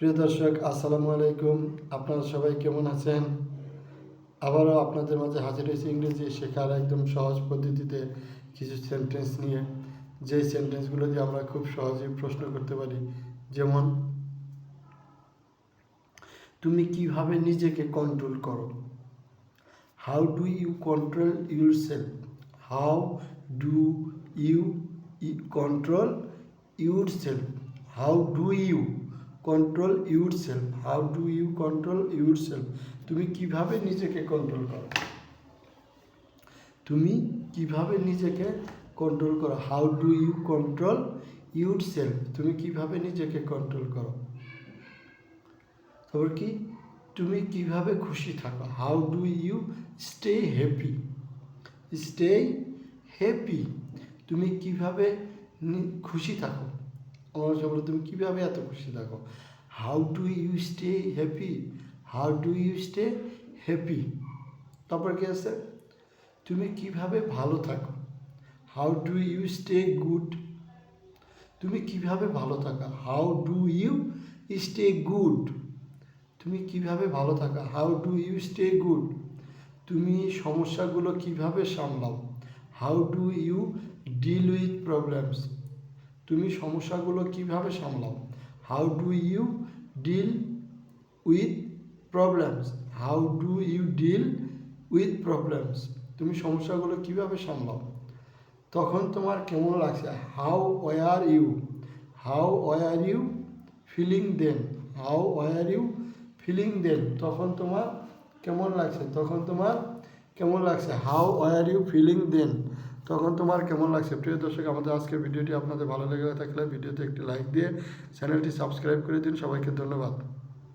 প্রিয় দর্শক, আসসালামু আলাইকুম। আপনারা সবাই কেমন আছেন? আবারও আপনাদের মাঝে হাজির হয়েছে ইংরেজি শেখার একদম সহজ পদ্ধতিতে কিছু সেন্টেন্স নিয়ে। যেই সেন্টেন্সগুলো দিয়ে আমরা খুব সহজেই প্রশ্ন করতে পারি। যেমন, তুমি কীভাবে নিজেকে কন্ট্রোল করো? How do you control yourself how do you control yourself how do you control yourself how do you control yourself তুমি কীভাবে নিজেকে কন্ট্রোল করো? তুমি কীভাবে নিজেকে কন্ট্রোল করো? How do you control yourself তুমি কীভাবে নিজেকে কন্ট্রোল করো? তারপর কি? তুমি কীভাবে খুশি থাকো? How do you stay happy stay happy তুমি কীভাবে খুশি থাকো? আমার বলো, তুমি কীভাবে এত খুশি থাকো? How do you stay happy how do you stay happy তারপর কি আছে? তুমি কীভাবে ভালো থাকো? How do you stay good তুমি কীভাবে ভালো থাকা? How do you stay good তুমি কীভাবে ভালো থাকা? How do you stay good তুমি সমস্যাগুলো কীভাবে সামলাও? How do you deal with problems তুমি সমস্যাগুলো কীভাবে সামলাও? How do you deal with problems how do you deal with problems তুমি সমস্যাগুলো কীভাবে সামলাও? তখন তোমার কেমন লাগছে? How were you how were you feeling then how were you feeling then তখন তোমার কেমন লাগছে? তখন তোমার কেমন লাগছে? How were you feeling then তখন তোমার কেমন লাগছে? প্রিয় দর্শক, আমাদের আজকের ভিডিওটি আপনাদের ভালো লেগে থাকলে ভিডিওতে একটি লাইক দিয়ে চ্যানেলটি সাবস্ক্রাইব করে দিন। সবাইকে ধন্যবাদ।